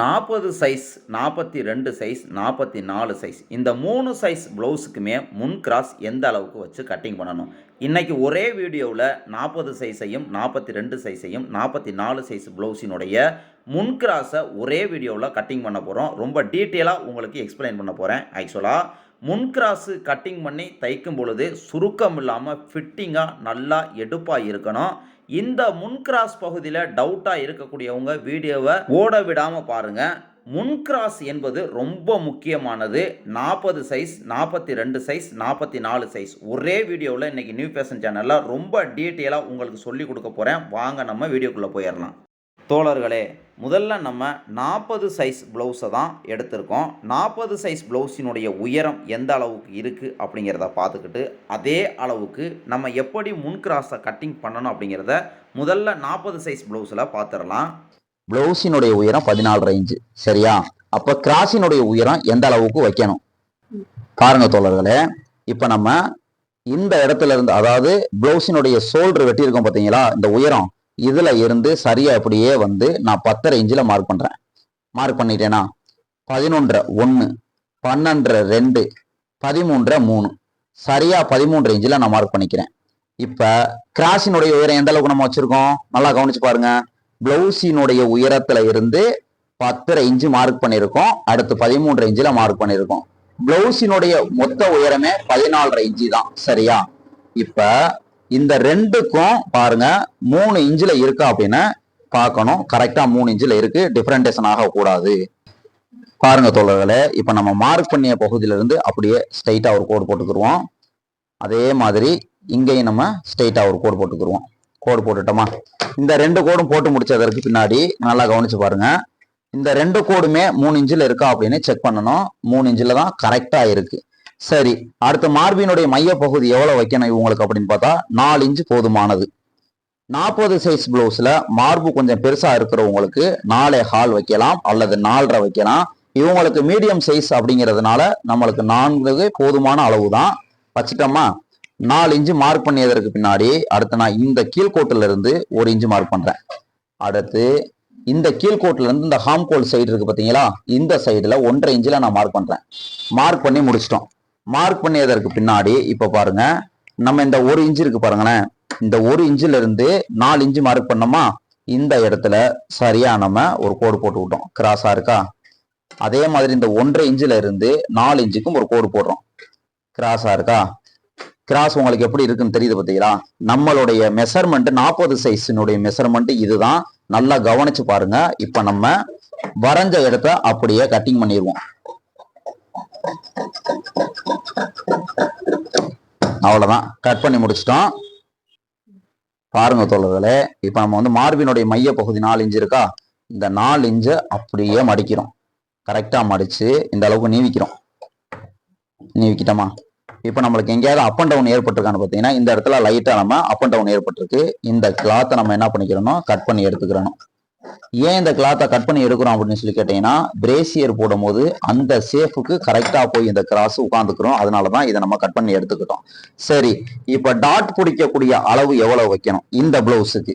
நாற்பது சைஸ் நாற்பத்தி ரெண்டு சைஸ் நாற்பத்தி நாலு சைஸ் இந்த மூணு சைஸ் ப்ளவுஸுக்குமே முன் கிராஸ் எந்த அளவுக்கு வச்சு கட்டிங் பண்ணணும்? இன்றைக்கி ஒரே வீடியோவில் நாற்பது சைஸையும் நாற்பத்தி ரெண்டு சைஸையும் நாற்பத்தி நாலு சைஸ் ப்ளவுஸினுடைய முன் கிராஸை ஒரே வீடியோவில் கட்டிங் பண்ண போகிறோம் ரொம்ப டீட்டெயிலாக உங்களுக்கு எக்ஸ்பிளைன் பண்ண போகிறேன் ஆக்சுவலாக முன் கிராஸு கட்டிங் பண்ணி தைக்கும் பொழுது சுருக்கம் இல்லாமல் ஃபிட்டிங்காக நல்லா எடுப்பாக இருக்கணும். இந்த முன் கிராஸ் பகுதியில் டவுட்டாக இருக்கக்கூடியவங்க வீடியோவை ஓட விடாமல் பாருங்கள் முன் கிராஸ் என்பது ரொம்ப முக்கியமானது. நாற்பது சைஸ் நாற்பத்தி ரெண்டு சைஸ் நாற்பத்தி நாலு சைஸ் ஒரே வீடியோவில் இன்றைக்கி நியூ ஃபேஷன் சேனலில் ரொம்ப டீட்டெயிலாக உங்களுக்கு சொல்லி கொடுக்க போகிறேன் வாங்க நம்ம வீடியோக்குள்ளே போயிடலாம். தோழர்களே முதல்ல நம்ம நாற்பது சைஸ் ப்ளவுஸை தான் எடுத்திருக்கோம். நாற்பது சைஸ் ப்ளவுஸினுடைய உயரம் எந்த அளவுக்கு இருக்குது அப்படிங்கிறத பார்த்துக்கிட்டு அதே அளவுக்கு நம்ம எப்படி முன் கிராஸை கட்டிங் பண்ணணும் அப்படிங்கிறத முதல்ல நாற்பது சைஸ் ப்ளவுஸில் பார்த்துடலாம். ப்ளவுஸினுடைய உயரம் பதினாலு ரேஞ்சு சரியா? அப்போ கிராஸினுடைய உயரம் எந்த அளவுக்கு வைக்கணும்? பாருங்க தோழர்களே இப்போ நம்ம இந்த இடத்துல இருந்து அதாவது ப்ளவுஸினுடைய சோல்டர் வெட்டியிருக்கோம் பார்த்தீங்களா இந்த உயரம். இதில் இருந்து சரியாக அப்படியே வந்து நான் பத்தரை இன்ச்சில் மார்க் பண்ணுறேன் மார்க் பண்ணிட்டேன்னா பதினொன்றரை ஒன்று பன்னெண்டரை ரெண்டு பதிமூன்றரை மூணு. சரியாக பதிமூன்று இன்ச்சில் நான் மார்க் பண்ணிக்கிறேன். இப்போ கிராஸினுடைய உயரம் எந்த அளவுக்கு நம்ம வச்சுருக்கோம்? நல்லா கவனிச்சு பாருங்க. ப்ளவுஸினுடைய உயரத்தில் இருந்து பத்தரை இன்ச்சு மார்க் பண்ணியிருக்கோம். அடுத்து பதிமூன்று இன்ச்சில் மார்க் பண்ணியிருக்கோம். ப்ளவுஸினுடைய மொத்த உயரமே பதினாலரை இன்ச்சு தான். சரியா? இப்போ இந்த ரெண்டுக்கும் பாருங்க மூணு இன்ச்சில் இருக்கா அப்படின்னு பார்க்கணும். கரெக்டா மூணு இன்ச்சில் இருக்கு. டிஃபரண்டேஷன் ஆகக்கூடாது. பாருங்க தோழர்களே இப்ப நம்ம மார்க் பண்ணிய பகுதியில இருந்து அப்படியே ஸ்ட்ரைட்டா ஒரு கோடு போட்டுக்கிருவோம். அதே மாதிரி இங்கேயும் நம்ம ஸ்ட்ரைட்டா ஒரு கோடு போட்டுக்கிருவோம். கோடு போட்டுட்டோமா? இந்த ரெண்டு கோடும் போட்டு முடிச்சதற்கு பின்னாடி நல்லா கவனிச்சு பாருங்க. இந்த ரெண்டு கோடுமே மூணு இன்ச்சில் இருக்கா அப்படின்னு செக் பண்ணணும். மூணு இன்ச்சில் தான் கரெக்டாக இருக்கு. சரி அடுத்து மார்பினுடைய மைய பகுதி வைக்கணும் இவங்களுக்கு அப்படின்னு பார்த்தா நாலு இன்ச்சு போதுமானது. நாற்பது சைஸ் ப்ளவுஸில் மார்பு கொஞ்சம் பெருசாக இருக்கிறவங்களுக்கு நாலே ஹால் வைக்கலாம் அல்லது நாலரை வைக்கலாம். இவங்களுக்கு மீடியம் சைஸ் அப்படிங்கிறதுனால நம்மளுக்கு நான்கு போதுமான அளவு தான் வச்சுட்டோமா? நாலு இன்ச்சு மார்க் பண்ணியதற்கு பின்னாடி அடுத்து நான் இந்த கீழ்கோட்டில் இருந்து ஒரு இன்ச்சு மார்க் பண்ணுறேன் அடுத்து இந்த கீழ்கோட்டுல இருந்து இந்த ஹாம்கோல் சைடு இருக்குது பார்த்தீங்களா? இந்த சைடில் ஒன்றரை இன்ச்சில் நான் மார்க் பண்ணுறேன் மார்க் பண்ணி முடிச்சிட்டோம். மார்க் பண்ணியதற்கு பின்னாடி இப்போ பாருங்க நம்ம இந்த ஒரு இன்ச்சு இருக்கு பாருங்களேன். இந்த ஒரு இன்ச்சில் இருந்து நாலு இன்ச்சு மார்க் பண்ணோமா? இந்த இடத்துல சரியா நம்ம ஒரு கோடு போட்டு விட்டோம் கிராஸா இருக்கா? அதே மாதிரி இந்த ஒன்றரை இன்ச்சில் இருந்து நாலு இன்ச்சுக்கும் ஒரு கோடு போடுறோம். கிராஸா இருக்கா? கிராஸ் உங்களுக்கு எப்படி இருக்குன்னு தெரியுது பார்த்தீங்களா? நம்மளுடைய மெஷர்மெண்ட் நாற்பது சைஸினுடைய மெஷர்மெண்ட் இதுதான். நல்லா கவனிச்சு பாருங்க. இப்போ நம்ம வரைஞ்ச இடத்த அப்படியே கட்டிங் பண்ணிடுவோம். அவ்வளவுதான். கட் பண்ணி முடிச்சிட்டோம். பாருங்க தோழர்களே இப்ப நம்ம வந்து மார்பினுடைய மைய பகுதி நாலு இன்ச்சு இருக்கா? இந்த நாலு இன்ச்சை அப்படியே மடிக்கிறோம். கரெக்டா மடிச்சு இந்த அளவுக்கு நீவிக்கிறோம். நீவிக்கிட்டோமா? இப்போ நம்மளுக்கு எங்கேயாவது அப் அண்ட் டவுன் ஏற்பட்டிருக்கான்னு பார்த்தீங்கன்னா இந்த இடத்துல லைட்டா நம்ம அப் அண்ட் டவுன் ஏற்பட்டிருக்கு. இந்த கிளாத்தை நம்ம என்ன பண்ணிக்கிறோம் கட் பண்ணி எடுத்துக்கிறணும். ஏன் இந்த கிளாத்தை கட் பண்ணி எடுக்கிறோம் அப்படின்னு சொல்லி கேட்டீங்கன்னா பிரேசியர் போடும்போது அந்த சேஃபுக்கு கரெக்டா போய் இந்த கிராஸ் உட்காந்துக்கிறோம் அதனாலதான் இதை நம்ம கட் பண்ணி எடுத்துக்கிட்டோம். சரி இப்போ டாட் பிடிக்கக்கூடிய அளவு எவ்வளவு வைக்கணும்? இந்த பிளவுஸுக்கு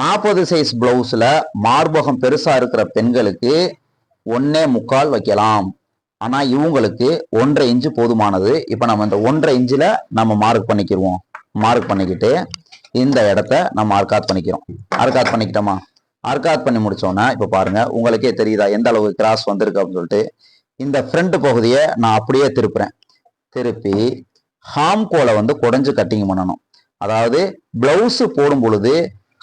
நாற்பது சைஸ் பிளவுஸில் மார்பகம் பெருசா இருக்கிற பெண்களுக்கு ஒன்னே முக்கால் வைக்கலாம். ஆனால் இவங்களுக்கு ஒன்றரை இன்ச்சு போதுமானது. இப்போ நம்ம இந்த ஒன்றரை இன்ச்சில் நம்ம மார்க் பண்ணிக்கிடுவோம். மார்க் பண்ணிக்கிட்டு இந்த இடத்த நம்ம ஆர்காத் பண்ணிக்கிறோம். ஆர்காத் பண்ணிக்கிட்டோமா? ஆர்காத் பண்ணி முடிச்சோன்னா இப்போ பாருங்க உங்களுக்கே தெரியுதா எந்த அளவு கிராஸ் வந்திருக்கு அப்படின்னு சொல்லிட்டு. இந்த ஃப்ரண்ட் பகுதியை நான் அப்படியே திருப்புறேன். திருப்பி ஹாம் கோலை வந்து குடஞ்சு கட்டிங் பண்ணணும். அதாவது பிளவுஸ் போடும் பொழுது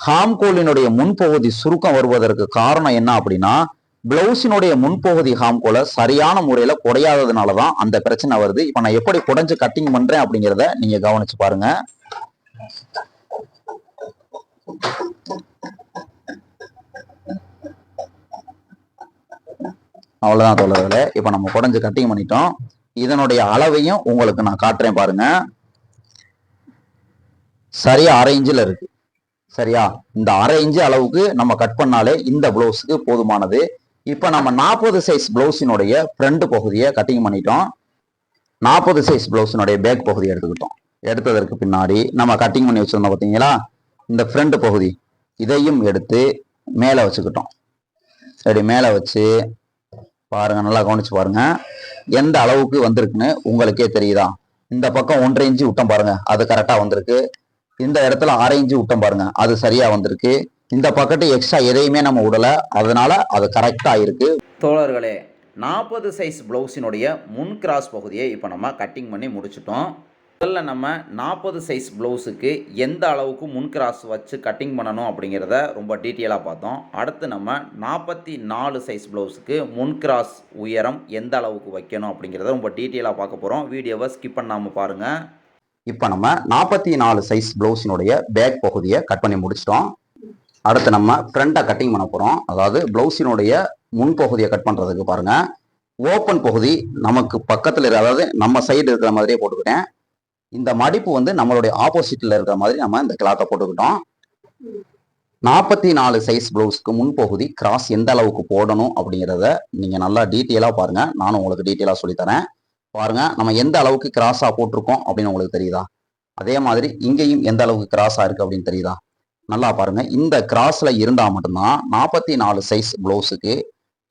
ஹாம்கோலினுடைய முன்பகுதி சுருக்கம் வருவதற்கு காரணம் என்ன அப்படின்னா பிளவுஸினுடைய முன்பகுதி ஹாம்கோலை சரியான முறையில் குடையாததுனால தான் அந்த பிரச்சனை வருது. இப்போ நான் எப்படி குடைஞ்சு கட்டிங் பண்ணுறேன் அப்படிங்கிறத நீங்கள் கவனிச்சு பாருங்க. அவ்வளோதான் தோழர்களே. இப்போ நம்ம குடஞ்சு கட்டிங் பண்ணிட்டோம். இதனுடைய அளவையும் உங்களுக்கு நான் காட்டுறேன் பாருங்க. சரியா அரை இன்ச்சில் இருக்கு. சரியா? இந்த அரை இன்ச்சு அளவுக்கு நம்ம கட் பண்ணாலே இந்த பிளவுஸுக்கு போதுமானது. இப்போ நம்ம நாற்பது சைஸ் பிளவுஸினுடைய ஃப்ரண்ட் பகுதியை கட்டிங் பண்ணிட்டோம். நாற்பது சைஸ் பிளவுஸினுடைய பேக் பகுதியை எடுத்துக்கிட்டோம். எடுத்ததற்கு பின்னாடி நம்ம கட்டிங் பண்ணி வச்சிருந்தோம் பார்த்தீங்களா இந்த ஃப்ரண்ட் பகுதி. இதையும் எடுத்து மேலே வச்சுக்கிட்டோம். சரி மேலே வச்சு பாருங்கள் நல்லா கவனிச்சு பாருங்கள் எந்த அளவுக்கு வந்திருக்குன்னு உங்களுக்கே தெரியுதா? இந்த பக்கம் ஒன்றரை இன்ச்சு விட்டம் பாருங்கள் அது கரெக்டாக வந்திருக்கு. இந்த இடத்துல அரை இன்ச்சு விட்டோம் பாருங்கள் அது சரியாக வந்திருக்கு. இந்த பக்கத்து எக்ஸ்ட்ரா எதையுமே நம்ம விடல அதனால் அது கரெக்டாக இருக்கு. தோழர்களே நாற்பது சைஸ் ப்ளவுஸினுடைய முன் கிராஸ் பகுதியை இப்போ நம்ம கட்டிங் பண்ணி முடிச்சிட்டோம். முதல்ல நம்ம நாற்பது சைஸ் ப்ளவுஸுக்கு எந்த அளவுக்கு முன் கிராஸ் வச்சு கட்டிங் பண்ணணும் அப்படிங்கிறத ரொம்ப டீட்டெயிலாக பார்த்தோம். அடுத்து நம்ம நாற்பத்தி நாலு சைஸ் ப்ளவுஸுக்கு முன் கிராஸ் உயரம் எந்த அளவுக்கு வைக்கணும் அப்படிங்கிறத ரொம்ப டீட்டெயிலாக பார்க்க போகிறோம் வீடியோவை ஸ்கிப் பண்ணாமல் பாருங்கள் இப்போ நம்ம நாற்பத்தி நாலு சைஸ் ப்ளவுஸினுடைய பேக் பகுதியை கட் பண்ணி முடிச்சிட்டோம். அடுத்து நம்ம ஃப்ரண்ட்டை கட்டிங் பண்ண போகிறோம் அதாவது ப்ளவுஸினுடைய முன் பகுதியை கட் பண்ணுறதுக்கு பாருங்கள் ஓப்பன் பகுதி நமக்கு பக்கத்தில் இருக்க அதாவது நம்ம சைடு இருக்கிற மாதிரியே போட்டுக்கிட்டேன். இந்த மடிப்பு வந்து நம்மளுடைய ஆப்போசிட்டில் இருக்கிற மாதிரி நம்ம இந்த கிளாத்தை போட்டுக்கிட்டோம். நாற்பத்தி நாலு சைஸ் ப்ளவுஸ்க்கு முன்பகுதி கிராஸ் எந்த அளவுக்கு போடணும் அப்படிங்கிறத நீங்கள் நல்லா டீட்டெயிலாக பாருங்கள் நானும் உங்களுக்கு டீட்டெயிலாக சொல்லித்தரேன். பாருங்கள் நம்ம எந்த அளவுக்கு கிராஸாக போட்டிருக்கோம் அப்படின்னு உங்களுக்கு தெரியுதா? அதே மாதிரி இங்கேயும் எந்த அளவுக்கு கிராஸாக இருக்குது அப்படின்னு தெரியுதா? நல்லா பாருங்கள் இந்த கிராஸில் இருந்தால் மட்டும்தான் நாற்பத்தி நாலு சைஸ் ப்ளவுஸுக்கு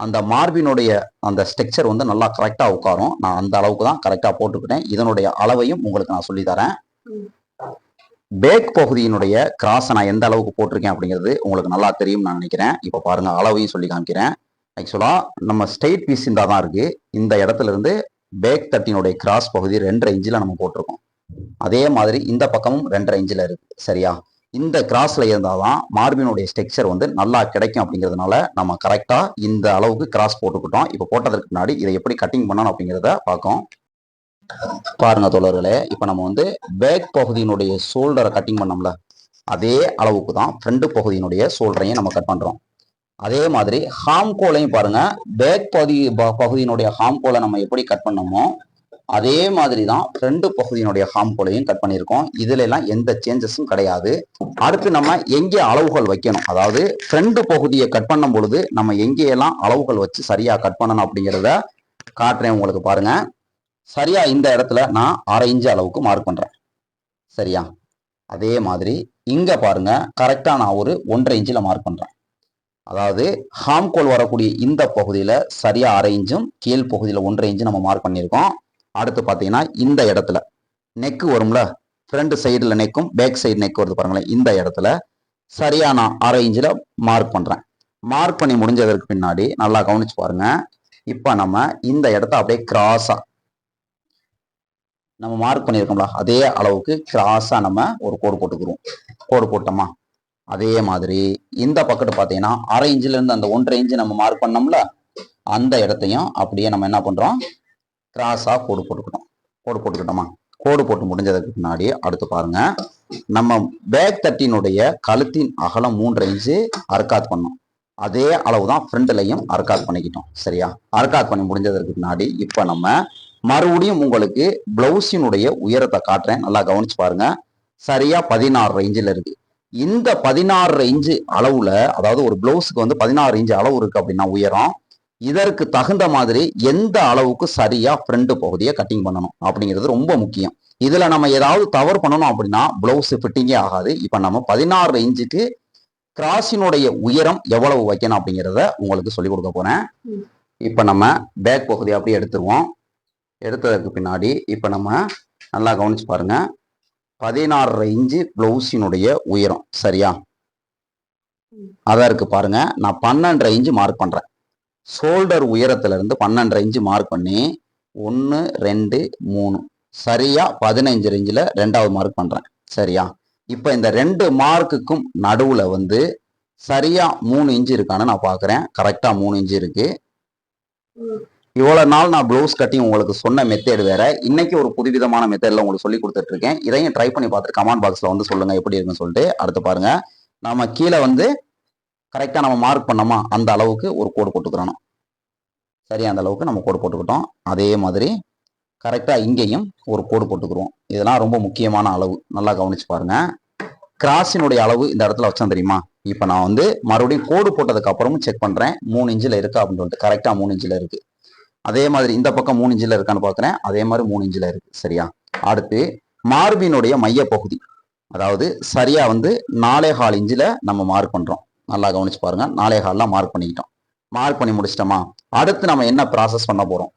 அந்த மார்பினுடைய அந்த ஸ்ட்ரக்சர் வந்து நல்லா கரெக்டா உட்காரும். நான் அந்த அளவுக்கு தான் கரெக்டா போட்டுக்கிட்டேன். இதனுடைய அளவையும் உங்களுக்கு நான் சொல்லி தரேன். பேக் பகுதியினுடைய கிராஸை நான் எந்த அளவுக்கு போட்டிருக்கேன் அப்படிங்கிறது உங்களுக்கு நல்லா தெரியும் நான் நினைக்கிறேன். இப்போ பாருங்க அளவையும் சொல்லி காமிக்கிறேன். ஆக்சுவலா நம்ம ஸ்ட்ரெயிட் பீஸ் இந்த தான் இருக்கு. இந்த இடத்துல இருந்து பேக் தட்டினுடைய கிராஸ் பகுதி ரெண்டரை இன்ச்சில் நம்ம போட்டிருக்கோம். அதே மாதிரி இந்த பக்கமும் ரெண்டரை இன்ச்சில் இருக்கு. சரியா? இந்த கிராஸ்ல இருந்தாதான் மார்பினுடைய ஸ்ட்ரக்சர் வந்து நல்லா கிடைக்கும் அப்படிங்கிறதுனால நம்ம கரெக்டாக இந்த அளவுக்கு கிராஸ் போட்டுக்கிட்டோம். இப்போ போட்டதற்கு முன்னாடி இதை எப்படி கட்டிங் பண்ணணும் அப்படிங்கிறத பார்க்கும். பாருங்க தோழர்களே இப்போ நம்ம வந்து பேக் பகுதியினுடைய ஷோல்டரை கட்டிங் பண்ணோம்ல அதே அளவுக்கு தான் ஃப்ரண்ட் பகுதியினுடைய ஷோல்டரையும் நம்ம கட் பண்ணுறோம் அதே மாதிரி ஹாம்கோலையும் பாருங்க பேக் பகுதி ப- பகுதியினுடைய ஹாம்கோலை நம்ம எப்படி கட் பண்ணோமோ அதே மாதிரி தான் ஃப்ரெண்டு பகுதியினுடைய ஹாம் கோலையும் கட் பண்ணியிருக்கோம். இதுல எல்லாம் எந்த சேஞ்சஸும் கிடையாது. அடுத்து நம்ம எங்கே அளவுகள் வைக்கணும்? அதாவது ஃப்ரெண்டு பகுதியை கட் பண்ணும் பொழுது நம்ம எங்கேயெல்லாம் அளவுகள் வச்சு சரியா கட் பண்ணணும் அப்படிங்கிறத காட்டுறேன் உங்களுக்கு பாருங்க. சரியா இந்த இடத்துல நான் அரை இன்ச்சு அளவுக்கு மார்க் பண்றேன். சரியா? அதே மாதிரி இங்க பாருங்க கரெக்டா நான் ஒரு ஒன்றரை இன்ச்சில் மார்க் பண்றேன். அதாவது ஹாம்கோல் வரக்கூடிய இந்த பகுதியில சரியா அரை இன்ச்சும் கீழ் பகுதியில ஒன்றரை இன்ச்சு நம்ம மார்க் பண்ணியிருக்கோம். அடுத்து பார்த்தீங்கன்னா இந்த இடத்துல நெக்கு வரும்ல ஃப்ரண்ட் சைடில் நெக்கும் பேக் சைடு நெக் வருது பாருங்களேன் இந்த இடத்துல சரியான நான் அரை இன்ச்சில் மார்க் பண்றேன். மார்க் பண்ணி முடிஞ்சதற்கு பின்னாடி நல்லா கவனிச்சு பாருங்க. இப்போ நம்ம இந்த இடத்த அப்படியே கிராஸா நம்ம மார்க் பண்ணியிருக்கோம்ல அதே அளவுக்கு கிராஸா நம்ம ஒரு கோடு போட்டுக்கிறோம். கோடு போட்டோமா? அதே மாதிரி இந்த பக்கத்து பார்த்தீங்கன்னா அரை இன்ச்சிலேருந்து அந்த ஒன்றரை இன்ச்சு நம்ம மார்க் பண்ணோம்ல அந்த இடத்தையும் அப்படியே நம்ம என்ன பண்றோம்? கிராஸாக கோடு போட்டுக்கிட்டோம் கோடு போட்டுக்கிட்டோமா? கோடு போட்டு முடிஞ்சதுக்கு முன்னாடி அடுத்து பாருங்க. நம்ம பேக் தட்டினுடைய கழுத்தின் அகலம் மூன்று இன்ச்சு அர்க்காத் பண்ணோம். அதே அளவு தான் ஃப்ரண்ட்லையும் அர்க்காத் பண்ணிக்கிட்டோம். சரியா? அர்க்காத் பண்ணி முடிஞ்சதற்கு முன்னாடி இப்போ நம்ம மறுபடியும் உங்களுக்கு பிளவுஸினுடைய உயரத்தை காட்டுறேன். நல்லா கவனிச்சு பாருங்க. சரியா பதினாறு ரேஞ்சில் இருக்கு. இந்த பதினாறு இன்ச்சு அளவுல அதாவது ஒரு பிளவுஸுக்கு வந்து பதினாறு இன்ச்சு அளவு இருக்கு அப்படின்னா உயரம் இதற்கு தகுந்த மாதிரி எந்த அளவுக்கு சரியா ஃப்ரண்ட் பகுதியை கட்டிங் பண்ணணும் அப்படிங்கிறது ரொம்ப முக்கியம். இதுல நம்ம ஏதாவது தவறு பண்ணணும் அப்படின்னா பிளவுஸ் ஃபிட்டிங்கே ஆகாது. இப்ப நம்ம பதினாறு இன்ச்சுக்கு கிராஸினுடைய உயரம் எவ்வளவு வைக்கணும் அப்படிங்கிறத உங்களுக்கு சொல்லி கொடுக்க போறேன். இப்ப நம்ம பேக் பகுதி அப்படியே எடுத்துருவோம். எடுத்ததுக்கு பின்னாடி இப்ப நம்ம நல்லா கவனிச்சு பாருங்க. பதினாறரை இன்ச்சு பிளவுஸினுடைய உயரம் சரியா? ம். அதற்கு பாருங்க. நான் பன்னெண்டரை இன்ச்சு மார்க் பண்றேன். ஷோல்டர் உயரத்துலேருந்து பன்னெண்டரை இன்ச்சு மார்க் பண்ணி ஒன்று ரெண்டு மூணு. சரியாக பதினஞ்சு ரேஞ்சில் ரெண்டாவது மார்க் பண்ணுறேன் சரியா? இப்போ இந்த ரெண்டு மார்க்குக்கும் நடுவில் வந்து சரியாக மூணு இன்ச்சு இருக்கான்னு நான் பார்க்குறேன் கரெக்டாக மூணு இன்ச்சு இருக்குது இவ்வளோ நாள் நான் ப்ளவுஸ் கட்டிங் உங்களுக்கு சொன்ன மெத்தேடு வேற. இன்னைக்கு ஒரு புதுவிதமான மெத்தேடில் உங்களுக்கு சொல்லி கொடுத்துட்டு இருக்கேன். இதையும் ட்ரை பண்ணி பார்த்துட்டு கமெண்ட் பாக்ஸில் வந்து சொல்லுங்கள் எப்படி இருக்குன்னு சொல்லிட்டு அடுத்து பாருங்கள் நம்ம கீழே வந்து கரெக்டாக நம்ம மார்க் பண்ணோமா? அந்த அளவுக்கு ஒரு கோடு போட்டுக்கிறோம் சரி அந்த அளவுக்கு நம்ம கோடு போட்டுக்கிட்டோம். அதே மாதிரி கரெக்டாக இங்கேயும் ஒரு கோடு போட்டுக்கிறோம் இதெல்லாம் ரொம்ப முக்கியமான அளவு. நல்லா கவனிச்சு பாருங்க. கிராஸினுடைய அளவு இந்த இடத்துல வச்சோம் தெரியுமா? இப்போ நான் வந்து மறுபடியும் கோடு போட்டதுக்கு அப்புறமும் செக் பண்ணுறேன் மூணு இன்ச்சில் இருக்கா அப்படின்னு சொல்லிட்டு. கரெக்டாக மூணு இன்ச்சில் இருக்குது அதே மாதிரி இந்த பக்கம் மூணு இன்ச்சில் இருக்கான்னு பார்க்குறேன் அதே மாதிரி மூணு இன்ச்சில் இருக்குது சரியா? அடுத்து மார்பினுடைய மையப்பகுதி. அதாவது சரியாக வந்து நாலே கால் இன்ச்சில் நம்ம மார்க் பண்ணுறோம் நல்லா கவனிச்சு பாருங்க. நாலே கால்லாம் மார்க் பண்ணிக்கிட்டோம். மார்க் பண்ணி முடிச்சிட்டோமா? அடுத்து நம்ம என்ன ப்ராசஸ் பண்ண போறோம்?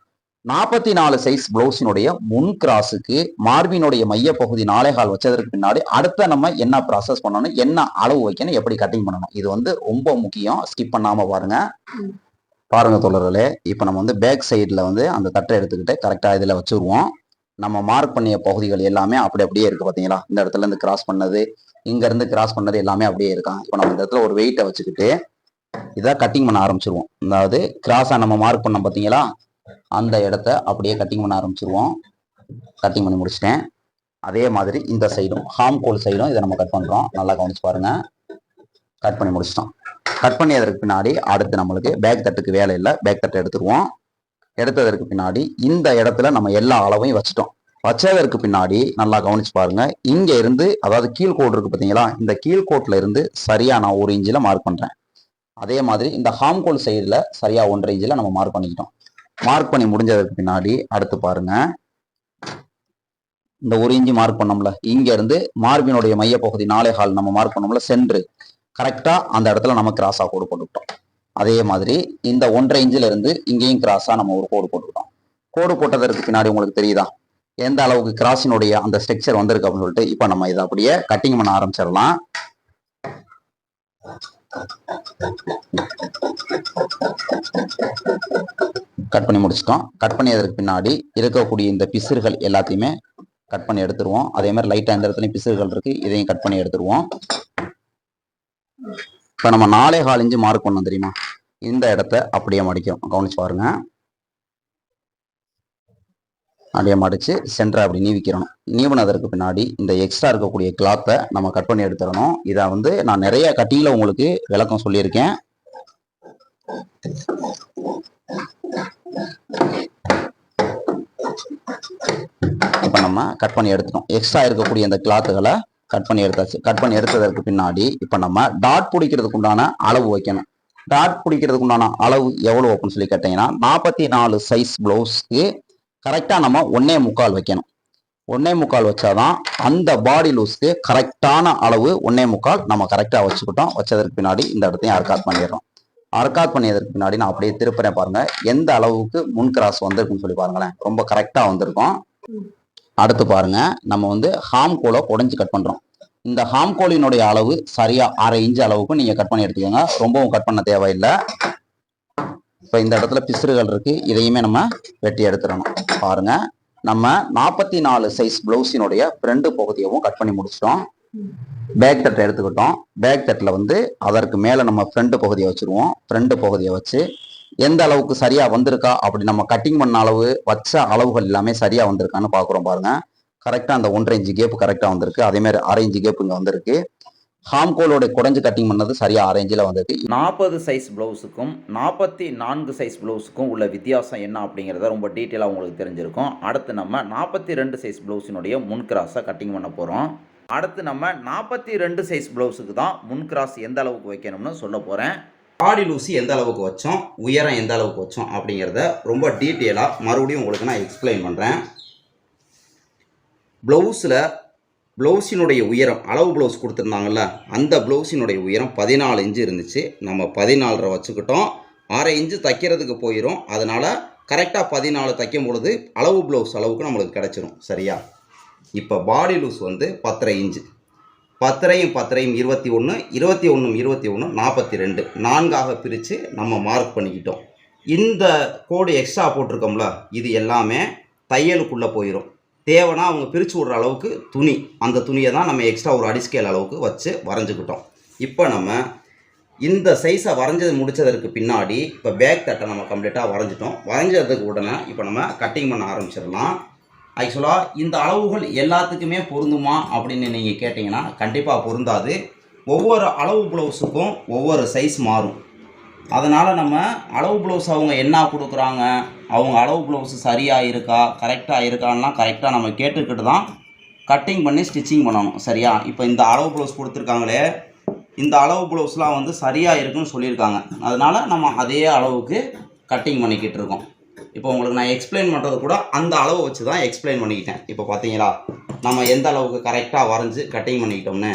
நாற்பத்தி நாலு சைஸ் பிளவுஸினுடைய முன் கிராஸுக்கு மார்பினுடைய மைய பகுதி நாளைகால் வச்சதற்கு பின்னாடி அடுத்த நம்ம என்ன ப்ராசஸ் பண்ணணும்? என்ன அளவு வைக்கணும்? எப்படி கட்டிங் பண்ணணும்? இது வந்து ரொம்ப முக்கியம். ஸ்கிப் பண்ணாம பாருங்க. பாருங்க தொடர்களே இப்போ நம்ம வந்து பேக் சைடில் வந்து அந்த தட்டை எடுத்துக்கிட்டு கரெக்டாக இதில் வச்சுருவோம். நம்ம மார்க் பண்ணிய பகுதிகள் எல்லாமே அப்படி அப்படியே இருக்கு பார்த்தீங்களா இந்த இடத்துல இருந்து கிராஸ் பண்ணது இங்க இருந்து கிராஸ் பண்ணது எல்லாமே அப்படியே இருக்கான். இப்போ நம்ம இந்த இடத்துல ஒரு வெயிட்டை வச்சுக்கிட்டு இதை கட்டிங் பண்ண ஆரம்பிச்சிருவோம். அதாவது கிராஸாக நம்ம மார்க் பண்ணோம் பார்த்தீங்களா அந்த இடத்த அப்படியே கட்டிங் பண்ண ஆரம்பிச்சிருவோம். கட்டிங் பண்ணி முடிச்சிட்டேன். அதே மாதிரி இந்த சைடும் ஹாம் கோல் சைடும் இதை நம்ம கட் பண்ணுறோம் நல்லா கவனிச்சு பாருங்க. கட் பண்ணி முடிச்சிட்டோம். கட் பண்ணியதற்கு பின்னாடி அடுத்து நம்மளுக்கு பேக் தட்டுக்கு வேலை இல்லை. பேக் தட்டை எடுத்துருவோம். எடுத்ததற்கு பின்னாடி இந்த இடத்துல நம்ம எல்லா அளவையும் வச்சுட்டோம். வச்சதற்கு பின்னாடி நல்லா கவனிச்சு பாருங்க. இங்க இருந்து அதாவது கீழ்கோடு இருக்கு பார்த்தீங்களா? இந்த கீழ்கோட்ல இருந்து சரியா நான் ஒரு இன்ச்சில் மார்க் பண்றேன். அதே மாதிரி இந்த ஹாம்கோல் சைடில் சரியா ஒன்றரை இன்ச்சில் நம்ம மார்க் பண்ணிக்கிட்டோம். மார்க் பண்ணி முடிஞ்சதுக்கு பின்னாடி அடுத்து பாருங்க. இந்த ஒரு இன்ச்சு மார்க் பண்ணோம்ல. இங்க இருந்து மார்பினுடைய மையப்பகுதி நாளை ஹால் நம்ம மார்க் பண்ணோம்ல சென்று. கரெக்டா அந்த இடத்துல நம்ம கிராஸா கோடு போட்டுக்கிட்டோம். அதே மாதிரி இந்த ஒன்றரை இன்ச்சில் இருந்து இங்கேயும் கிராஸா நம்ம ஒரு கோடு போட்டுக்கிட்டோம் கோடு போட்டதற்கு பின்னாடி உங்களுக்கு தெரியுதா? எந்த அளவுக்கு கிராஸினுடைய அந்த ஸ்ட்ரக்சர் வந்திருக்கு அப்படின்னு சொல்லிட்டு இப்போ நம்ம இதை அப்படியே கட்டிங் பண்ண ஆரம்பிச்சிடலாம். கட் பண்ணி முடிச்சிட்டோம். கட் பண்ணியதற்கு பின்னாடி இருக்கக்கூடிய இந்த பிசுறுகள் எல்லாத்தையுமே கட் பண்ணி எடுத்துருவோம். அதே மாதிரி லைட்டாக இந்த இடத்துலையும் பிசுறுகள் இருக்கு. இதையும் கட் பண்ணி எடுத்துருவோம். இப்போ நம்ம நாலே கால் இன்ச்சு மார்க் பண்ணோம் தெரியுமா? இந்த இடத்த அப்படியே மடிக்கும் கவனிச்சு பாருங்க. அப்படியே மடித்து சென்டரை அப்படி நீவிக்கிறணும். நீவினதற்கு பின்னாடி இந்த எக்ஸ்ட்ரா இருக்கக்கூடிய கிளாத்தை நம்ம கட் பண்ணி எடுத்துடணும். இதை வந்து நான் நிறைய கட்டிங்கில் உங்களுக்கு விளக்கம் சொல்லியிருக்கேன். இப்போ நம்ம கட் பண்ணி எடுத்துட்டோம். எக்ஸ்ட்ரா இருக்கக்கூடிய இந்த கிளாத்துகளை கட் பண்ணி எடுத்தாச்சு கட் பண்ணி எடுத்ததற்கு பின்னாடி இப்போ நம்ம டாட் பிடிக்கிறதுக்கு உண்டான அளவு வைக்கணும். டாட் பிடிக்கிறதுக்கு உண்டான அளவு எவ்வளோ அப்படின்னு சொல்லி கேட்டீங்கன்னா நாற்பத்தி நாலு சைஸ் ப்ளவுஸ்க்கு கரெக்டாக நம்ம ஒன்னே முக்கால் வைக்கணும். ஒன்னே முக்கால் வச்சாதான் அந்த பாடி லூஸ்க்கு கரெக்டான அளவு ஒன்னே முக்கால் நம்ம கரெக்டாக வச்சுக்கிட்டோம். வச்சதற்கு பின்னாடி இந்த இடத்தையும் அர்க்காத் பண்ணிடுறோம். அர்க்காத் பண்ணியதற்கு பின்னாடி நான் அப்படியே திருப்புறேன் பாருங்க. எந்த அளவுக்கு முன் கிராஸ் வந்திருக்குன்னு சொல்லி பாருங்களேன். ரொம்ப கரெக்டாக வந்திருக்கும். அடுத்து பாருங்க நம்ம வந்து ஹாம் கோலை உடஞ்சி கட் பண்ணுறோம் இந்த ஹாம் கோலினுடைய அளவு சரியா அரை இன்ச் அளவுக்கு நீங்கள் கட் பண்ணி எடுத்துக்கோங்க. ரொம்பவும் கட் பண்ண தேவையில்லை. இப்போ இந்த இடத்துல பிசுறுகள் இருக்கு இதையுமே நம்ம வெட்டி எடுத்துடணும். பாருங்க நம்ம நாற்பத்தி நாலு சைஸ் பிளவுஸினுடைய ஃப்ரண்ட் பகுதியவும் கட் பண்ணி முடிச்சிட்டோம். பேக் தட்டை எடுத்துக்கிட்டோம். பேக் தட்டில் வந்து அதற்கு மேலே நம்ம ஃப்ரண்ட் பகுதியை வச்சுருவோம். ஃப்ரண்ட் பகுதியை வச்சு எந்த அளவுக்கு சரியா வந்திருக்கா? அப்படி நம்ம கட்டிங் பண்ண அளவு வச்ச அளவுகள் எல்லாமே சரியா வந்திருக்கான்னு பார்க்குறோம் பாருங்க. கரெக்டாக அந்த ஒன்றரை இன்ச்சு கேப் கரெக்டாக வந்திருக்கு. அதே மாதிரி அரை இன்ச்சு கேப் இங்கே வந்திருக்கு. ஹாம்கோலோட குடஞ்சு கட்டிங் பண்ணது சரியா அரேஞ்சில் வந்திருக்கு. நாற்பது சைஸ் ப்ளவுஸுக்கும் நாற்பத்தி நான்கு சைஸ் ப்ளவுஸுக்கும் உள்ள வித்தியாசம் என்ன அப்படிங்கிறத ரொம்ப டீட்டெயிலாக உங்களுக்கு தெரிஞ்சிருக்கும். அடுத்து நம்ம நாற்பத்தி ரெண்டு சைஸ் ப்ளவுஸினுடைய முன் கிராஸை கட்டிங் பண்ண போகிறோம் அடுத்து நம்ம நாற்பத்தி ரெண்டு சைஸ் ப்ளவுஸுக்கு தான் முன் கிராஸ் எந்த அளவுக்கு வைக்கணும்னு சொல்ல போகிறேன் பாடி லூசி எந்த அளவுக்கு வச்சோம் உயரம் எந்த அளவுக்கு வச்சோம் அப்படிங்கிறத ரொம்ப டீட்டெயிலாக மறுபடியும் உங்களுக்கு நான் எக்ஸ்பிளைன் பண்ணுறேன் ப்ளவுஸில் ப்ளவுஸினுடைய உயரம் அளவு ப்ளவுஸ் கொடுத்துருந்தாங்கல்ல அந்த ப்ளவுஸினுடைய உயரம் பதினாலு இன்ச்சு இருந்துச்சு. நம்ம பதினாலரை வச்சுக்கிட்டோம். அரை இன்ச்சு தைக்கிறதுக்கு போயிடும் அதனால் கரெக்டாக பதினாலு தைக்கும் பொழுது அளவு ப்ளவுஸ் அளவுக்கு நம்மளுக்கு கிடச்சிரும். சரியா? இப்போ பாடி லூஸ் வந்து பத்தரை இன்ச்சு பத்தரையும் பத்தரையும் இருபத்தி ஒன்று இருபத்தி ஒன்றும் இருபத்தி ஒன்று நாற்பத்தி ரெண்டு. நான்காக பிரித்து நம்ம மார்க் பண்ணிக்கிட்டோம். இந்த கோடு எக்ஸ்ட்ரா போட்டிருக்கோம்ல இது எல்லாமே தையலுக்குள்ளே போயிடும் தேவைன்னா அவங்க பிரித்து விடுற அளவுக்கு துணி. அந்த துணியை தான் நம்ம எக்ஸ்ட்ரா ஒரு அடிஸ்கேல் அளவுக்கு வச்சு வரைஞ்சிக்கிட்டோம். இப்போ நம்ம இந்த சைஸை வரைஞ்சது முடித்ததற்கு பின்னாடி இப்போ பேக் தட்டை நம்ம கம்ப்ளீட்டாக வரைஞ்சிட்டோம். வரைஞ்சதுக்கு உடனே இப்போ நம்ம கட்டிங் பண்ண ஆரம்பிச்சிடலாம். ஆக்சுவலாக இந்த அளவுகள் எல்லாத்துக்குமே பொருந்துமா அப்படின்னு நீங்கள் கேட்டிங்கன்னா கண்டிப்பாக பொருந்தாது. ஒவ்வொரு அளவு ப்ளவுஸுக்கும் ஒவ்வொரு சைஸ் மாறும். அதனால் நம்ம அளவு ப்ளவுஸ் அவங்க என்ன கொடுக்குறாங்க அவங்க அளவு ப்ளவுஸ் சரியாக இருக்கா கரெக்டாக இருக்கான்லாம் கரெக்டாக நம்ம கேட்டுக்கிட்டு தான் கட்டிங் பண்ணி ஸ்டிச்சிங் பண்ணணும் சரியா? இப்போ இந்த அளவு ப்ளவுஸ் கொடுத்துருக்காங்களே இந்த அளவு ப்ளவுஸ்லாம் வந்து சரியாக இருக்குன்னு சொல்லியிருக்காங்க. அதனால் நம்ம அதே அளவுக்கு கட்டிங் பண்ணிக்கிட்டு இருக்கோம். இப்போ உங்களுக்கு நான் எக்ஸ்பிளைன் பண்ணுறது கூட அந்த அளவை வச்சு தான் எக்ஸ்பிளைன் பண்ணிக்கிட்டேன். இப்போ பார்த்தீங்களா நம்ம எந்த அளவுக்கு கரெக்டாக வரைஞ்சி கட்டிங் பண்ணிக்கிட்டோம்னு.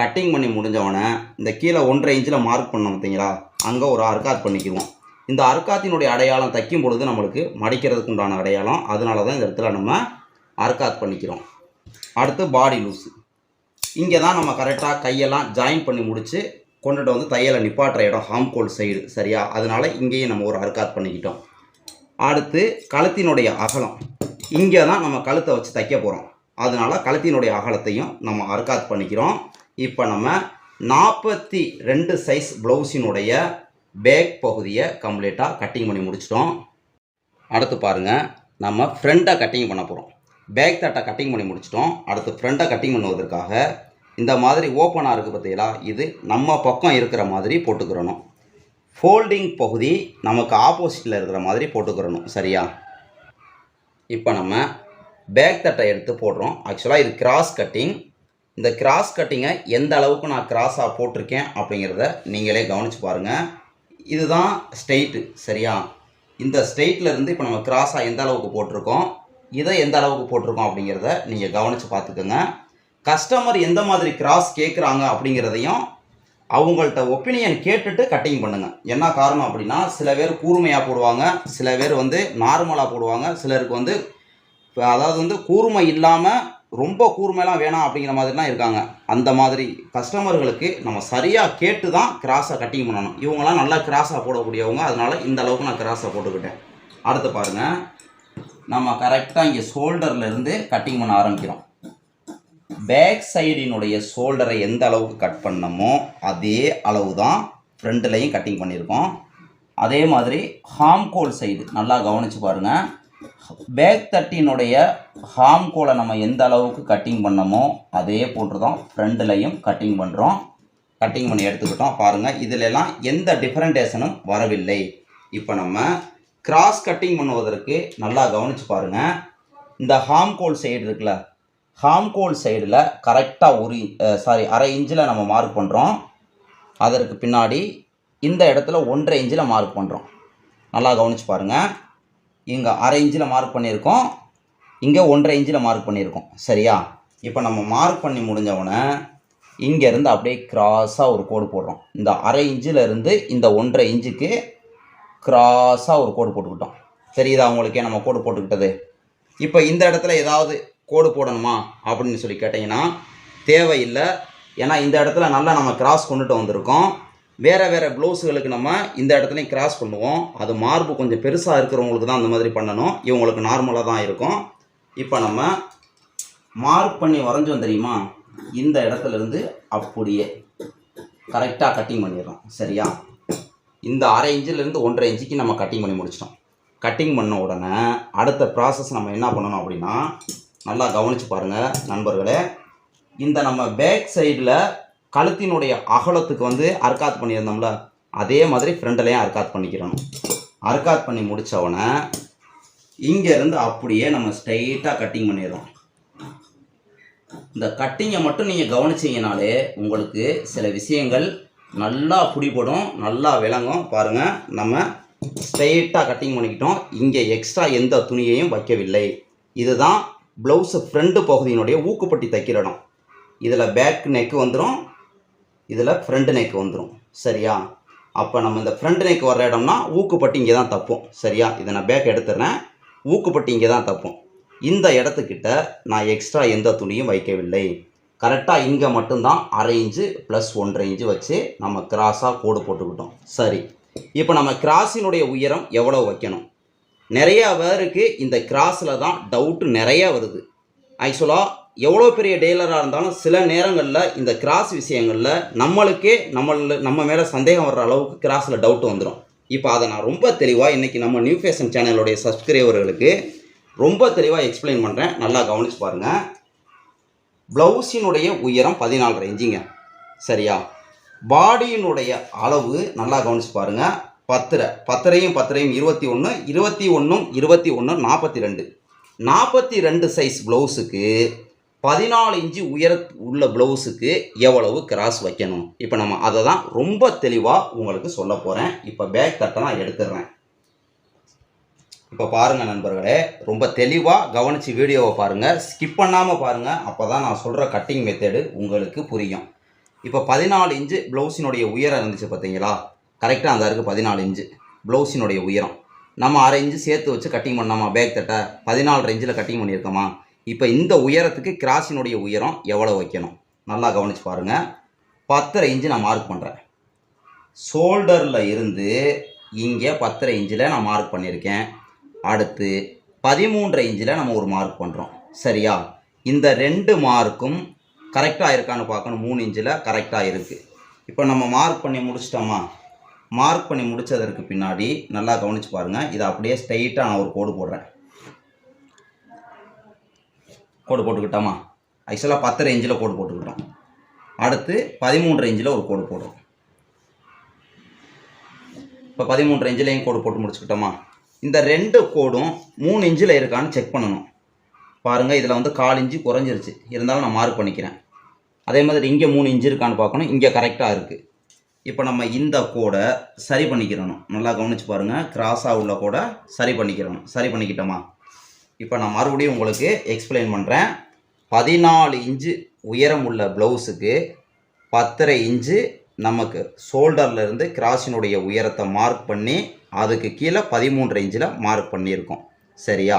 கட்டிங் பண்ணி முடிஞ்சவொடனே இந்த கீழே ஒன்றரை இன்ச்சில் மார்க் பண்ணோம் பார்த்தீங்களா அங்கே ஒரு அர்க்காத் பண்ணிக்குவோம். இந்த அர்க்காத்தினுடைய அடையாளம் தைக்கும் பொழுது நம்மளுக்கு மடிக்கிறதுக்கு உண்டான அடையாளம் அதனால தான் இந்த இடத்துல நம்ம அர்க்காத் பண்ணிக்கிறோம். அடுத்து பாடி லூஸு இங்கே தான் நம்ம கரெக்டாக கையெல்லாம் ஜாயின் பண்ணி முடித்து கொண்டுட்டு வந்து தையலை நிப்பாட்டுற இடம் ஹாம்கோல் சைடு சரியா? அதனால இங்கேயும் நம்ம ஒரு அர்க்காத் பண்ணிக்கிட்டோம். அடுத்து கழுத்தினுடைய அகலம். இங்கே தான் நம்ம கழுத்தை வச்சு தைக்க போகிறோம் அதனால கழுத்தினுடைய அகலத்தையும் நம்ம அர்க்காத் பண்ணிக்கிறோம். இப்போ நம்ம நாற்பத்தி ரெண்டு சைஸ் ப்ளவுஸினுடைய பேக் பகுதியை கம்ப்ளீட்டாக கட்டிங் பண்ணி முடிச்சிட்டோம். அடுத்து பாருங்கள் நம்ம ஃப்ரண்ட்டை கட்டிங் பண்ண போகிறோம் பேக் தட்டை கட்டிங் பண்ணி முடிச்சிட்டோம். அடுத்து ஃப்ரண்ட்டை கட்டிங் பண்ணுவதற்காக இந்த மாதிரி ஓப்பனாக இருக்குது பார்த்தீங்களா இது நம்ம பக்கம் இருக்கிற மாதிரி போட்டுக்கிறணும். ஃபோல்டிங் பகுதி நமக்கு ஆப்போசிட்டில் இருக்கிற மாதிரி போட்டுக்கிறணும் சரியா? இப்போ நம்ம பேக் தட்டை எடுத்து போடுறோம். ஆக்சுவலாக இது கிராஸ் கட்டிங் இந்த கிராஸ் கட்டிங்கை எந்த அளவுக்கு நான் கிராஸாக போட்டிருக்கேன் அப்படிங்கிறத நீங்களே கவனித்து பாருங்கள் இதுதான் ஸ்டெயிட்டு சரியா? இந்த ஸ்டெயிட்லேருந்து இருந்து இப்போ நம்ம கிராஸாக எந்த அளவுக்கு போட்டிருக்கோம்? இதை எந்த அளவுக்கு போட்டிருக்கோம் அப்படிங்கிறத நீங்கள் கவனித்து பார்த்துக்கோங்க. கஸ்டமர் எந்த மாதிரி கிராஸ் கேட்குறாங்க அப்படிங்கிறதையும் அவங்கள்ட்ட ஒப்பீனியன் கேட்டுட்டு கட்டிங் பண்ணுங்கள் என்ன காரணம் அப்படின்னா சில பேர் கூர்மையாக போடுவாங்க சில பேர் வந்து நார்மலாக போடுவாங்க சிலருக்கு வந்து அதாவது வந்து கூர்மை இல்லாமல் ரொம்ப கூர்மையெல்லாம் வேணாம் அப்படிங்கிற மாதிரிலாம் இருக்காங்க. அந்த மாதிரி கஸ்டமர்களுக்கு நம்ம சரியாக கேட்டு தான் கிராஸை கட்டிங் பண்ணணும். இவங்களாம் நல்லா கிராஸாக போடக்கூடியவங்க அதனால் இந்த அளவுக்கு நான் கிராஸாக போட்டுக்கிட்டேன். அடுத்து பாருங்கள் நம்ம கரெக்டாக இங்கே ஷோல்டர்லேருந்து கட்டிங் பண்ண ஆரம்பிக்கிறோம். பேக் சைடினுடைய ஷோல்டரை எந்த அளவுக்கு கட் பண்ணமோ அதே அளவு தான் ஃப்ரண்ட்லையும் கட்டிங் பண்ணியிருக்கோம். அதே மாதிரி ஹாம்கோல் சைடு நல்லா கவனித்து பாருங்கள் பேக் தட்டினுடைய ஹாம்கோலை நம்ம எந்த அளவுக்கு கட்டிங் பண்ணமோ அதே போன்று தான் ஃப்ரண்ட்லையும் கட்டிங் பண்ணுறோம் கட்டிங் பண்ணி எடுத்துக்கிட்டோம். பாருங்கள் இதிலெல்லாம் எந்த டிஃப்ரெண்டேஷனும் வரவில்லை. இப்போ நம்ம கிராஸ் கட்டிங் பண்ணுவதற்கு நல்லா கவனித்து பாருங்கள் இந்த ஹாம்கோல் சைடு இருக்குல்ல ஹாம்கோல் சைடில் கரெக்டாக ஒரு சாரி அரை இன்ச்சில் நம்ம மார்க் பண்ணுறோம் அதற்கு பின்னாடி இந்த இடத்துல ஒன்றரை இன்ச்சில் மார்க் பண்ணுறோம் நல்லா கவனித்து பாருங்கள் இங்கே அரை இன்ச்சில் மார்க் பண்ணியிருக்கோம். இங்கே ஒன்றரை இன்ச்சில் மார்க் பண்ணியிருக்கோம். சரியா? இப்போ நம்ம மார்க் பண்ணி முடிஞ்சவொடனே இங்கேருந்து அப்படியே கிராஸாக ஒரு கோடு போடுறோம். இந்த அரை இன்ச்சிலருந்து இந்த ஒன்றரை இன்ச்சுக்கு கிராஸாக ஒரு கோடு போட்டுக்கிட்டோம். தெரியுதா உங்களுக்கே? நம்ம கோடு போட்டுக்கிட்டது. இப்போ இந்த இடத்துல ஏதாவது கோடு போடணுமா அப்படின்னு சொல்லி கேட்டிங்கன்னா தேவையில்லை. ஏன்னா இந்த இடத்துல நல்லா நம்ம கிராஸ் கொண்டுட்டு வந்திருக்கோம். வேறு வேறு ப்ளவுஸுகளுக்கு நம்ம இந்த இடத்துலையும் கிராஸ் பண்ணுவோம். அது மார்பு கொஞ்சம் பெருசாக இருக்கிறவங்களுக்கு தான் அந்த மாதிரி பண்ணணும். இவங்களுக்கு நார்மலாக தான் இருக்கும். இப்போ நம்ம மார்க் பண்ணி வரைஞ்சோம் தெரியுமா? இந்த இடத்துல இருந்து அப்படியே கரெக்டாக கட்டிங் பண்ணிடுறோம். சரியா? இந்த அரை இன்ச்சிலேருந்து ஒன்றரை இன்ச்சுக்கு நம்ம கட்டிங் பண்ணி முடிச்சிட்டோம். கட்டிங் பண்ண உடனே அடுத்த ப்ராசஸ் நம்ம என்ன பண்ணணும் அப்படின்னா நல்லா கவனித்து பாருங்கள் நண்பர்களே. இந்த நம்ம பேக் சைடில் கழுத்தினுடைய அகலத்துக்கு வந்து அர்க்காத் பண்ணியிருந்தோம்ல அதே மாதிரி ஃப்ரண்ட்லேயும் அர்க்காத் பண்ணிக்கிறணும். அர்க்காத் பண்ணி முடித்தவொடனே இங்கேருந்து அப்படியே நம்ம ஸ்ட்ரைட்டாக கட்டிங் பண்ணிடுறோம். இந்த கட்டிங்கை மட்டும் நீங்கள் கவனிச்சீங்கனாலே உங்களுக்கு சில விஷயங்கள் நல்லா பிடிபடும் நல்லா விளங்கும். பாருங்கள் நம்ம ஸ்ட்ரைட்டாக கட்டிங் பண்ணிக்கிட்டோம். இங்கே எக்ஸ்ட்ரா எந்த துணியையும் வைக்கவில்லை. இதுதான் ப்ளவுஸு ஃப்ரண்ட்டு பகுதியினுடைய ஊக்குப்பட்டி தைக்கிற இடம். இதில் பேக் நெக்கு வந்துடும் இதில் ஃப்ரண்ட் நெக் வந்துடும் சரியா? அப்போ நம்ம இந்த ஃப்ரண்ட் நெக் வர்ற இடம்னா ஊக்குப்பட்டி இங்கே தான் தப்போம். சரியா? இதை நான் பேக் எடுத்துடுறேன் ஊக்குப்பட்டி இங்கே தான் தப்போம். இந்த இடத்துக்கிட்ட நான் எக்ஸ்ட்ரா எந்த துணியும் வைக்கவில்லை. கரெக்டாக இங்கே மட்டும்தான் அரை இன்ச்சு ப்ளஸ் ஒன்றரை இன்ச்சு வச்சு நம்ம கிராஸாக கோடு போட்டுக்கிட்டோம். சரி. இப்போ நம்ம கிராஸினுடைய உயரம் எவ்வளோ வைக்கணும்? நிறையா பேருக்கு இந்த கிராஸில் தான் டவுட்டு நிறையா வருது. ஆக்சுவலாக எவ்வளோ பெரிய டெய்லராக இருந்தாலும் சில நேரங்களில் இந்த கிராஸ் விஷயங்களில் நம்மளுக்கே நம்மள நம்ம மேலே சந்தேகம் வர்ற அளவுக்கு கிராஸில் டவுட் வந்துடும் இப்போ அதை நான் ரொம்ப தெளிவாக இன்றைக்கி நம்ம நியூ ஃபேஷன் சேனலுடைய சப்ஸ்கிரைபர்களுக்கு ரொம்ப தெளிவாக எக்ஸ்பிளைன் பண்ணுறேன் நல்லா கவனிச்சு பாருங்கள் ப்ளவுஸினுடைய உயரம் பதினாலரை ரேஞ்சிங்க சரியா? பாடியினுடைய அளவு நல்லா கவனிச்சு பாருங்கள் பத்தரை. பத்தரையும் பத்தரையும் இருபத்தி ஒன்று இருபத்தி ஒன்றும் இருபத்தி ஒன்று நாற்பத்தி ரெண்டு. நாற்பத்தி ரெண்டு சைஸ் ப்ளவுஸுக்கு பதினாலு இன்ச்சு உயர உள்ள ப்ளவுஸுக்கு எவ்வளவு கிராஸ் வைக்கணும்? இப்போ நம்ம அதை தான் ரொம்ப தெளிவாக உங்களுக்கு சொல்ல போகிறேன் இப்போ பேக் தட்டை நான் எடுத்துடுறேன். இப்போ பாருங்கள் நண்பர்களே ரொம்ப தெளிவாக கவனித்து வீடியோவை பாருங்கள் ஸ்கிப் பண்ணாமல் பாருங்கள் அப்போ தான் நான் சொல்கிற கட்டிங் மெத்தேடு உங்களுக்கு புரியும். இப்போ பதினாலு இன்ச்சு ப்ளவுஸினுடைய உயரம் இருந்துச்சு பார்த்தீங்களா கரெக்டாக அந்த இருக்குது பதினாலு இன்ச்சு. ப்ளவுஸினுடைய உயரம். நம்ம அரை இன்ச்சு சேர்த்து வச்சு கட்டிங் பண்ணாமா பேக் தட்டை பதினாலு ரேஞ்சில் கட்டிங் பண்ணியிருக்கோமா? இப்போ இந்த உயரத்துக்கு கிராஸினுடைய உயரம் எவ்வளோ வைக்கணும்? நல்லா கவனிச்சு பாருங்கள் பத்தரை இன்ச்சு நான் மார்க் பண்ணுறேன் ஷோல்டரில் இருந்து இங்கே பத்தரை இன்ச்சில் நான் மார்க் பண்ணியிருக்கேன். அடுத்து பதிமூன்றரை இன்ச்சில் நம்ம ஒரு மார்க் பண்ணுறோம் சரியா? இந்த ரெண்டு மார்க்கும் கரெக்டாக இருக்கான்னு பார்க்கணும். மூணு இன்ச்சில் கரெக்டாக இருக்குது இப்போ நம்ம மார்க் பண்ணி முடிச்சிட்டோமா? மார்க் பண்ணி முடித்ததற்கு பின்னாடி நல்லா கவனித்து பாருங்கள் இதை அப்படியே ஸ்ட்ரைட்டாக நான் ஒரு கோடு போடுறேன். கோடு போட்டுக்கிட்டோமா? ஆக்சுவலாக பத்தரை இன்ச்சில் கோடு போட்டுக்கிட்டோம். அடுத்து பதிமூன்று இன்ச்சில் ஒரு கோடு போடுறோம். இப்போ பதிமூன்று இன்ச்சிலையும் கோடு போட்டு முடிச்சுக்கிட்டோமா? இந்த ரெண்டு கோடும் மூணு இன்ச்சில் இருக்கான்னு செக் பண்ணணும். பாருங்கள் இதில் வந்து கால் இன்ச்சு குறைஞ்சிருச்சு. இருந்தாலும் நான் மார்க் பண்ணிக்கிறேன். அதே மாதிரி இங்கே மூணு இன்ச்சு இருக்கான்னு பார்க்கணும். இங்கே கரெக்டாக இருக்குது இப்போ நம்ம இந்த கோடை சரி பண்ணிக்கிறணும். நல்லா கவனிச்சு பாருங்கள் கிராஸாக உள்ள கோடை சரி பண்ணிக்கிறணும். சரி பண்ணிக்கிட்டோமா? இப்போ நான் மறுபடியும் உங்களுக்கு எக்ஸ்பிளைன் பண்ணுறேன் பதினாலு இன்ச்சு உயரம் உள்ள ப்ளவுஸுக்கு பத்தரை இன்ச்சு நமக்கு ஷோல்டர்லேருந்து கிராஸினுடைய உயரத்தை மார்க் பண்ணி அதுக்கு கீழே பதிமூன்று இன்ச்சில் மார்க் பண்ணியிருக்கோம். சரியா?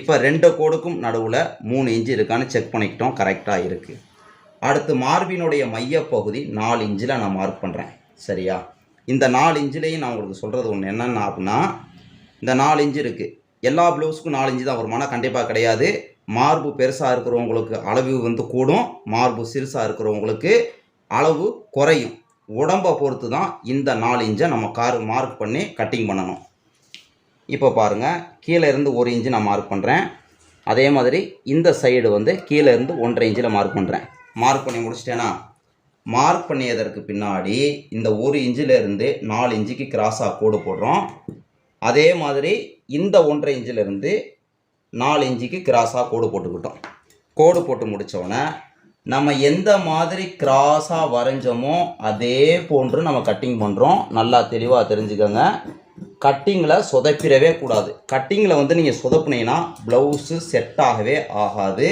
இப்போ ரெண்டு கோடுக்கும் நடுவில் மூணு இன்ச்சு இருக்கான்னு செக் பண்ணிக்கிட்டோம். கரெக்டாக இருக்குது அடுத்து மார்பினுடைய மையப்பகுதி நாலு இன்ச்சில் நான் மார்க் பண்ணுறேன் சரியா? இந்த நாலு இன்ச்சிலையும் நான் உங்களுக்கு சொல்கிறது ஒன்று என்னென்ன அப்படின்னா இந்த நாலு இன்ச்சு இருக்குது எல்லா ப்ளவுஸுக்கும் நாலு இன்ச்சு தான் வருமானா? கண்டிப்பாக கிடையாது. மார்பு பெருசாக இருக்கிறவங்களுக்கு அளவு வந்து கூடும். மார்பு சிறுசாக இருக்கிறவங்களுக்கு அளவு குறையும். உடம்பை பொறுத்து தான் இந்த நாலு இன்ச்சை நம்ம கார் மார்க் பண்ணி கட்டிங் பண்ணணும். இப்போ பாருங்கள் கீழே இருந்து ஒரு இன்ச்சு நான் மார்க் பண்ணுறேன் அதே மாதிரி இந்த சைடு வந்து கீழே இருந்து ஒன்றரை இன்ச்சில் மார்க் பண்ணுறேன் மார்க் பண்ணி முடிச்சிட்டேனா? மார்க் பண்ணியதற்கு பின்னாடி இந்த ஒரு இன்ச்சிலிருந்து நாலு இன்ச்சுக்கு கிராஸாக கோடு போடுறோம். அதே மாதிரி இந்த ஒன்றரை இன்ச்சிலிருந்து நாலு இன்ச்சுக்கு கிராஸாக கோடு போட்டுக்கிட்டோம். கோடு போட்டு முடித்தோடனே நம்ம எந்த மாதிரி கிராஸாக வரைஞ்சோமோ அதே போன்று நம்ம கட்டிங் பண்ணுறோம் நல்லா தெளிவாக தெரிஞ்சுக்கோங்க. கட்டிங்கில் சொதப்பிடவே கூடாது. கட்டிங்கில் வந்து நீங்கள் சொதப்புனீங்கன்னா ப்ளவுஸு செட் ஆகவே ஆகாது.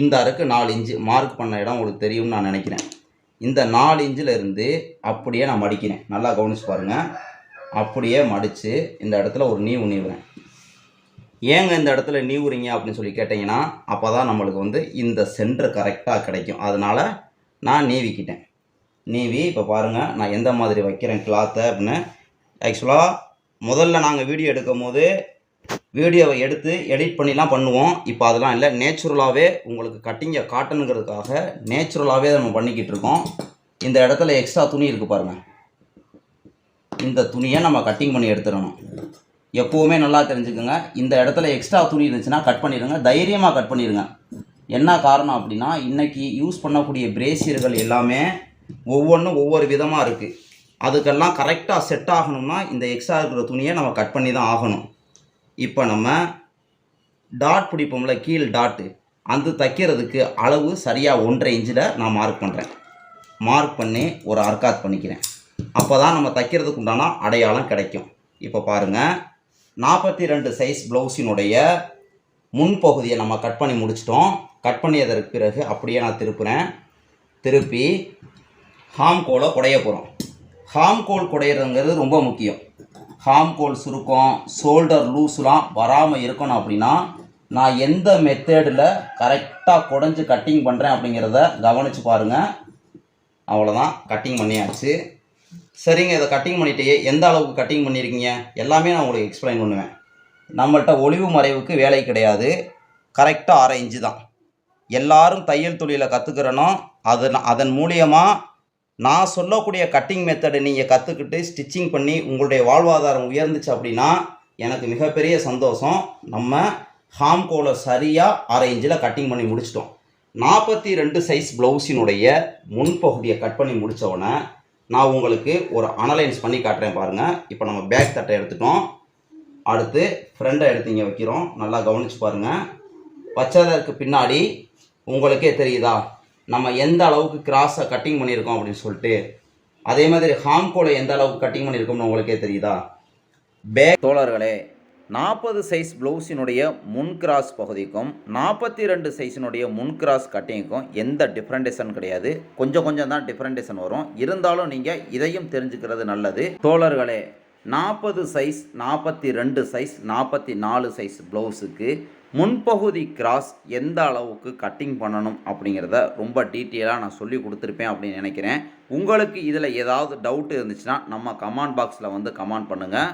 இந்த அறுக்கு நாலு இன்ச்சு மார்க் பண்ண இடம் உங்களுக்கு தெரியும்னு நான் நினைக்கிறேன். இந்த நாலு இன்ச்சில் இருந்து அப்படியே நான் மடிக்கிறேன். நல்லா கவனிச்சு பாருங்கள் அப்படியே மடித்து இந்த இடத்துல ஒரு நீவு நீவுறேன். ஏங்க இந்த இடத்துல நீவுறீங்க அப்படின்னு சொல்லி கேட்டிங்கன்னா அப்போ தான் நம்மளுக்கு வந்து இந்த சென்டர் கரெக்டாக கிடைக்கும். அதனால் நான் நீவிக்கிட்டேன். நீவி இப்போ பாருங்கள் நான் எந்த மாதிரி வைக்கிறேன் கிளாத்தை அப்படின்னு. ஆக்சுவலாக முதல்ல நாங்கள் வீடியோ எடுக்கும் போது வீடியோவை எடுத்து எடிட் பண்ணிலாம் பண்ணுவோம். இப்போ அதெல்லாம் இல்லை. நேச்சுரலாகவே உங்களுக்கு கட்டிங்கை காட்டணுங்கிறதுக்காக நேச்சுரலாகவே நம்ம பண்ணிக்கிட்டு இருக்கோம். இந்த இடத்துல எக்ஸ்ட்ரா துணி இருக்குது பாருங்கள் இந்த துணியை நம்ம கட்டிங் பண்ணி எடுத்துடணும். எப்போவுமே நல்லா தெரிஞ்சுக்கோங்க. இந்த இடத்துல எக்ஸ்ட்ரா துணி இருந்துச்சுன்னா கட் பண்ணிடுங்க. தைரியமாக கட் பண்ணிடுங்க. என்ன காரணம் அப்படின்னா இன்றைக்கி யூஸ் பண்ணக்கூடிய பிரேசியர்கள் எல்லாமே ஒவ்வொன்றும் ஒவ்வொரு விதமாக இருக்குது அதுக்கெல்லாம் கரெக்டாக செட் ஆகணும்னா இந்த எக்ஸ்ட்ரா இருக்கிற துணியை நம்ம கட் பண்ணி தான் ஆகணும். இப்போ நம்ம டாட் பிடிப்போம்ல கீழ் டாட்டு அந்த தைக்கிறதுக்கு அளவு சரியாக ஒன்றரை இன்ச்சில் நான் மார்க் பண்ணுறேன் மார்க் பண்ணி ஒரு அர்க்காத் பண்ணிக்கிறேன். அப்போ தான் நம்ம தைக்கிறதுக்கு உண்டான அடையாளம் கிடைக்கும். இப்போ பாருங்கள் நாற்பத்தி ரெண்டு சைஸ் ப்ளவுஸினுடைய முன்பகுதியை நம்ம கட் பண்ணி முடிச்சிட்டோம். கட் பண்ணியதற்கு பிறகு அப்படியே நான் திருப்புறேன். திருப்பி ஹாம்கோலை குடைய போகிறோம் ஹாம்கோல் குடையிறதுங்கிறது ரொம்ப முக்கியம். ஹாம் கோல் சுருக்கம் ஷோல்டர் லூஸ்லாம் வராமல் இருக்கணும் அப்படின்னா நான் எந்த மெத்தேடில் கரெக்டாக குடஞ்சி கட்டிங் பண்ணுறேன் அப்படிங்கிறத கவனித்து பாருங்கள் அவ்வளோதான் கட்டிங் பண்ணியாச்சு. சரிங்க இதை கட்டிங் பண்ணிட்டே எந்த அளவுக்கு கட்டிங் பண்ணியிருக்கீங்க எல்லாமே நான் உங்களுக்கு எக்ஸ்பிளைன் பண்ணுவேன். நம்மள்கிட்ட ஒளிவு மறைவுக்கு வேலை கிடையாது. கரெக்டாக அரை இன்ச்சு தான். எல்லாரும் தையல் தொழிலை கற்றுக்கிறனோ அது அதன் மூலியமாக நான் சொல்லக்கூடிய கட்டிங் மெத்தடை நீங்கள் கற்றுக்கிட்டு ஸ்டிச்சிங் பண்ணி உங்களுடைய வாழ்வாதாரம் உயர்ந்துச்சு அப்படின்னா எனக்கு மிகப்பெரிய சந்தோஷம். நம்ம ஹாம்கோவில் சரியாக அரை இன்ச்சில் கட்டிங் பண்ணி முடிச்சிட்டோம். நாற்பத்தி ரெண்டு சைஸ் ப்ளவுஸினுடைய முன்பகுதியை கட் பண்ணி முடித்தவொடனே நான் உங்களுக்கு ஒரு அனலைன்ஸ் பண்ணி காட்டுறேன் பாருங்கள் இப்போ நம்ம பேக் தட்டை எடுத்துட்டோம். அடுத்து ஃப்ரெண்டை எடுத்து இங்கே வைக்கிறோம். நல்லா கவனிச்சு பாருங்கள் வச்சதற்கு பின்னாடி உங்களுக்கே தெரியுதா? நம்ம எந்த அளவுக்கு கிராஸை கட்டிங் பண்ணியிருக்கோம் அப்படின்னு சொல்லிட்டு அதே மாதிரி ஹாம்கோலை எந்த அளவுக்கு கட்டிங் பண்ணியிருக்கோம்னு உங்களுக்கே தெரியுதா? பேக் தோழர்களே நாற்பது சைஸ் ப்ளவுஸினுடைய முன் கிராஸ் பகுதிக்கும் நாற்பத்தி ரெண்டு சைஸினுடைய முன் கிராஸ் கட்டிங்க்கும் எந்த டிஃப்ரெண்டேஷன் கிடையாது. கொஞ்சம் கொஞ்சம் தான் டிஃப்ரெண்டேஷன் வரும். இருந்தாலும் நீங்கள் இதையும் தெரிஞ்சுக்கிறது நல்லது. தோழர்களே நாற்பது சைஸ் நாற்பத்தி ரெண்டு சைஸ் நாற்பத்தி நாலு சைஸ் ப்ளவுஸுக்கு முன்பகுதி கிராஸ் எந்த அளவுக்கு கட்டிங் பண்ணணும் அப்படிங்கிறத ரொம்ப டீட்டெயிலாக நான் சொல்லி கொடுத்துருப்பேன் அப்படின்னு நினைக்கிறேன். உங்களுக்கு இதில் ஏதாவது டவுட் இருந்துச்சுன்னா நம்ம கமெண்ட் பாக்ஸில் வந்து கமெண்ட் பண்ணுங்கள்